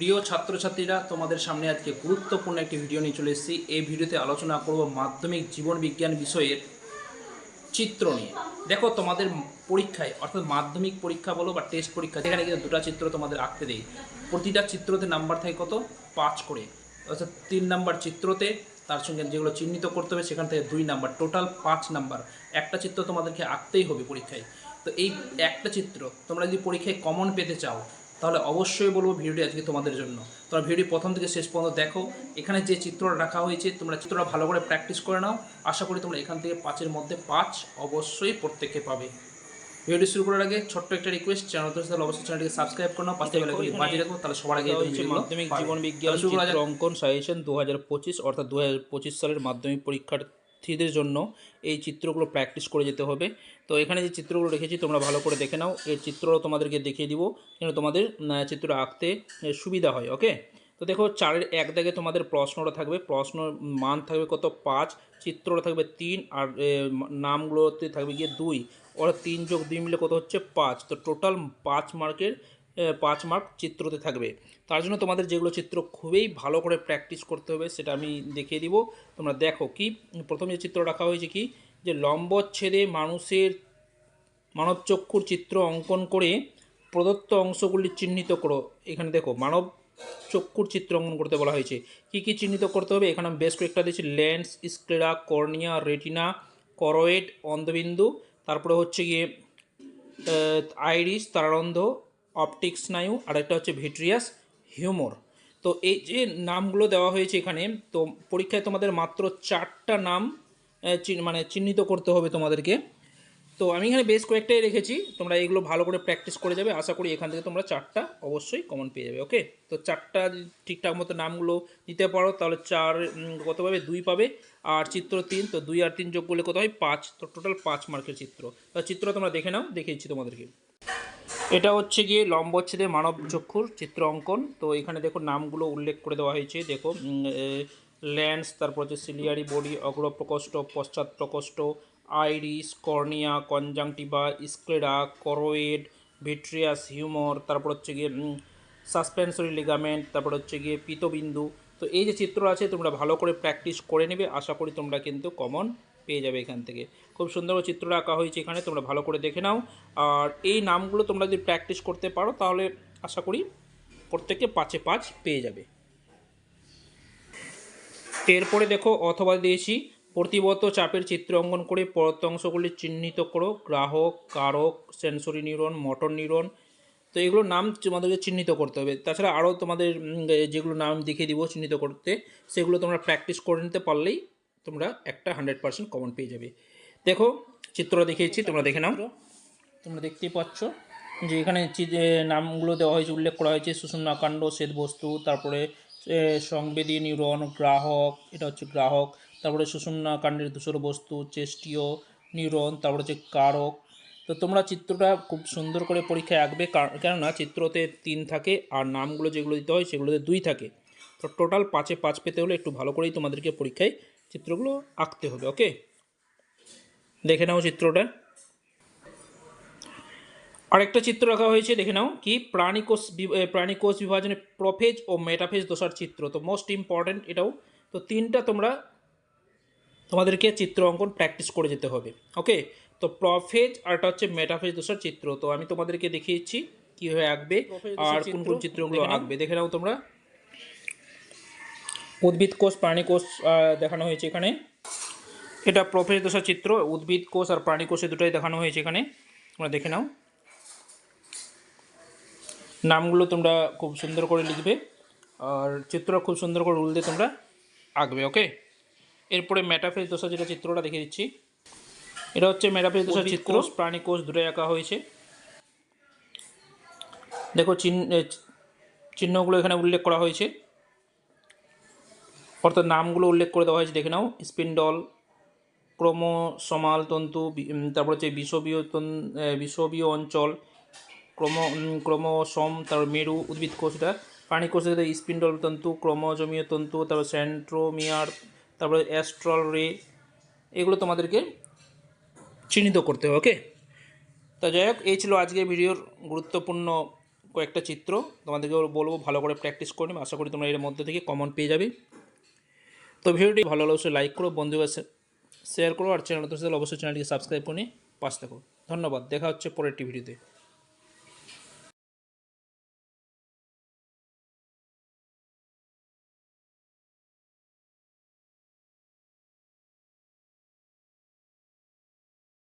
প্রিয় ছাত্রছাত্রীরা, তোমাদের সামনে আজকে গুরুত্বপূর্ণ একটি ভিডিও নিয়ে চলে এসেছি। এই ভিডিওতে আলোচনা করব মাধ্যমিক জীবন বিজ্ঞান বিষয়ের চিত্র নিয়ে। দেখো, তোমাদের পরীক্ষায়, অর্থাৎ মাধ্যমিক পরীক্ষা বলো বা টেস্ট পরীক্ষা যেখানে কিন্তু দুটো চিত্র তোমাদের আঁকতে দেয় প্রতিটা চিত্রতে নাম্বার থাকে কত? পাঁচ করে। অর্থাৎ তিন নাম্বার চিত্রতে, তার সঙ্গে যেগুলো চিহ্নিত করতে হবে, সেখান থেকে দুই নাম্বার টোটাল পাঁচ নাম্বার একটা চিত্র তোমাদেরকে আঁকতেই হবে পরীক্ষায়। তো এই একটা চিত্র তোমরা যদি পরীক্ষায় কমন পেতে চাও তাহলে অবশ্যই বলব ভিডিওটি আজকে তোমাদের জন্য। তোমরা ভিডিও প্রথম থেকে শেষ পর্যন্ত দেখো। এখানে যে চিত্রটা রাখা হয়েছে তোমরা চিত্রটা ভালো করে প্র্যাকটিস করে নাও। আশা করি তোমরা এখান থেকে পাঁচের মধ্যে পাঁচ অবশ্যই প্রত্যেকে পাবে। ভিডিও শুরু করার আগে ছোট্ট একটা রিকোয়েস্ট চ্যানেল তো তাহলে অবশ্যই চ্যানেলটিকে সাবস্ক্রাইব করো নাও। পাশে বেলা করে বাজিয়ে রাখো তাহলে সবার আগে হচ্ছে মাধ্যমিক জীবন বিজ্ঞান চিত্র অঙ্কন সাজেশন দু হাজার পঁচিশ অর্থাৎ দু হাজার পঁচিশ সালের মাধ্যমিক পরীক্ষার্থীদের জন্য এই চিত্রগুলো প্র্যাকটিস করে যেতে হবে। তো এখানে যে চিত্রগুলো রেখেছি, তোমরা ভালো করে দেখে নাও। এর চিত্রও তোমাদেরকে দেখিয়ে দিব, যেন তোমাদের চিত্র আঁকতে সুবিধা হয় ওকে তো দেখো, চারের এক দাগে তোমাদের প্রশ্নটা থাকবে। প্রশ্ন মান থাকবে কত? পাঁচ, চিত্রটা থাকবে তিন, আর নামগুলোতে থাকবে গিয়ে দুই। ওরা তিন যোগ দুই মিলে কত হচ্ছে? পাঁচ। তো টোটাল পাঁচ মার্কের পাঁচ মার্ক চিত্রতে থাকবে। তার জন্য তোমাদের যেগুলো চিত্র খুবই ভালো করে প্র্যাকটিস করতে হবে সেটা আমি দেখিয়ে দিব। তোমরা দেখো কি, প্রথম যে চিত্র রাখা হয়েছে কি, যে লম্বচ্ছেদে মানুষের মানবচক্ষুর চিত্র অঙ্কন করে প্রদত্ত অংশগুলি চিহ্নিত করো। এখানে দেখো মানব চক্ষুর চিত্র অঙ্কন করতে বলা হয়েছে। কি কি চিহ্নিত করতে হবে? এখানে আমি বেশ কয়েকটা দিয়েছি। Lens sclera cornea, retina, choroid, অন্ধবিন্দু, তারপরে হচ্ছে গিয়ে আইরিস তারারন্ধ অপটিক স্নায়ু আর একটা হচ্ছে ভিট্রিয়াস হিউমোর। তো এই যে নামগুলো দেওয়া হয়েছে এখানে, তো পরীক্ষায় তোমাদের মাত্র চারটা নাম মানে চিহ্নিত করতে হবে তোমাদেরকে। তো আমি এখানে বেশ কয়েকটাই রেখেছি, তোমরা এগুলো ভালো করে প্র্যাকটিস করে যাবে। আশা করি এখান থেকে তোমরা চারটা অবশ্যই কমন পেয়ে যাবে, ওকে? তো চারটা ঠিকঠাক মতো নামগুলো দিতে পারো, তাহলে চার কত পাবে দুই পাবে। আর চিত্র তিন, তো দুই আর তিন যোগ করলে কত হয়? পাঁচ। তো টোটাল পাঁচ মার্কের চিত্র। তো চিত্র তোমরা দেখে নাও দেখিয়েছি তোমাদেরকে। এটা হচ্ছে গিয়ে লম্বচ্ছেদে মানব চক্ষুর চিত্র অঙ্কন। তো এখানে দেখো নামগুলো উল্লেখ করে দেওয়া হয়েছে। দেখো ল্যান্স, তারপর হচ্ছে সিলিয়ারি বডি অগ্র প্রকোষ্ঠ পশ্চাৎ প্রকোষ্ঠ iris cornea conjunctiva sclera choroid vitreous humour তারপর হচ্ছে গিয়ে সাসপেন্সরি লিগামেন্ট তারপর হচ্ছে গিয়ে পিতবিন্দু। তো এই যে চিত্র আছে, তোমরা ভালো করে প্র্যাকটিস করে নেবে। আশা করি তোমরা কিন্তু কমন পেয়ে যাবে এখান থেকে। খুব সুন্দর করে চিত্র আঁকা হয়েছে এখানে, তোমরা ভালো করে দেখে নাও। আর এই নামগুলো তোমরা যদি প্র্যাকটিস করতে পারো, তাহলে আশা করি প্রত্যেকে পাঁচে পাঁচ পেয়ে যাবে। এরপরে দেখো, অথবা দিয়েছি, প্রতিবত চাপের চিত্র অঙ্কন করে পরত্ব অংশগুলি চিহ্নিত করো। গ্রাহক, কারক, সেন্সরি নিউরন মোটর নিউরন তো এগুলোর নাম তোমাদেরকে চিহ্নিত করতে হবে। তাছাড়া আরও তোমাদের যেগুলো নাম দেখিয়ে দিব চিহ্নিত করতে, সেগুলো তোমরা প্র্যাকটিস করে নিতে পারলেই তোমরা একটা হান্ড্রেড পার্সেন্ট কমন পেয়ে যাবে। দেখো, চিত্র দেখিয়েছি, তোমরা দেখে নাও। তোমরা দেখতেই পাচ্ছ যে এখানে নামগুলো দেওয়া হয়েছে, উল্লেখ করা হয়েছে, সুষুম্নাকাণ্ড, শ্বেতবস্তু, তারপরে সংবেদী নিউরন, গ্রাহক, এটা হচ্ছে গ্রাহক, তারপরে সুষুম্নাকাণ্ডের ধূসর বস্তু, চেষ্টীয় নিউরন, তারপরে হচ্ছে কারক। তো তোমরা চিত্রটা খুব সুন্দর করে পরীক্ষায় আঁকবে কেননা চিত্রতে তিন থাকে আর নামগুলো যেগুলো দিতে হয় সেগুলোতে দুই থাকে। তো টোটাল পাঁচে পাঁচ পেতে হলে একটু ভালো করেই তোমাদেরকে পরীক্ষায় চিত্রগুলো আঁকতে হবে ওকে দেখে নাও চিত্রটা। আরেকটা চিত্র রাখা হয়েছে দেখে নাও কি? প্রাণীকোষ প্রাণীকোষ বিভাজনে প্রফেজ ও মেটাফেজ দশার চিত্র তো মোস্ট ইম্পর্ট্যান্ট এটাও। তো তিনটা তোমরা তোমাদেরকে চিত্র অঙ্কন প্র্যাকটিস করে যেতে হবে ওকে তো প্রফেজ আর এটা হচ্ছে মেটাফেজ দশার চিত্র তো আমি তোমাদেরকে দেখিয়েছি কীভাবে আঁকবে আর কোন কোন চিত্রগুলো আঁকবে দেখে নাও তোমরা। উদ্ভিদ কোষ প্রাণী কোষ দেখানো হয়েছে এখানে। এটা প্রফেজ দশার চিত্র উদ্ভিদ কোষ আর প্রাণী কোষে দুটোই দেখানো হয়েছে এখানে। তোমরা দেখে নাও। নামগুলো তোমরা খুব সুন্দর করে লিখবে আর চিত্র খুব সুন্দর করে রুল দিয়ে তোমরা আঁকবে ওকে? এরপরে মেটাফেজ দশা যেটা চিত্রটা দেখে দিচ্ছি। এটা হচ্ছে মেটাফেজ দশার চিত্র প্রাণী কোষ দূরে আঁকা হয়েছে। দেখো চিহ্ন চিহ্নগুলো এখানে উল্লেখ করা হয়েছে। অর্থাৎ নামগুলো উল্লেখ করে দেওয়া হয়েছে, দেখে নাও। স্পিন্ডল ক্রোমোসোমাল তন্তু তারপর হচ্ছে বিষবীয় বিষবীয় অঞ্চল, ক্রম ক্রোমোসোম, তারপর মেরু উদ্ভিদ কোষটা প্রাণী কোষের স্পিন্ডল তন্তু, ক্রোমোজমীয় তন্তু, তারপর সেন্ট্রোমিয়ার তারপরে অ্যাস্ট্রল রে, এগুলো তোমাদেরকে চিহ্নিত করতে হবে, ওকে? তা যাই হোক, এই ছিল আজকের ভিডিওর গুরুত্বপূর্ণ কয়েকটা চিত্র। তোমাদেরকে বলব, ভালো করে প্র্যাকটিস করে আশা করি তোমরা এর মধ্যে থেকে কমন পেয়ে যাবে। তো ভিডিওটি ভালো লাগলে অবশ্যই লাইক করো বন্ধুদের শেয়ার করো, আর চ্যানেল নতুন অবশ্যই চ্যানেলটিকে সাবস্ক্রাইব করে পাশে থাকো। ধন্যবাদ, দেখা হচ্ছে পরের একটি ভিডিওতে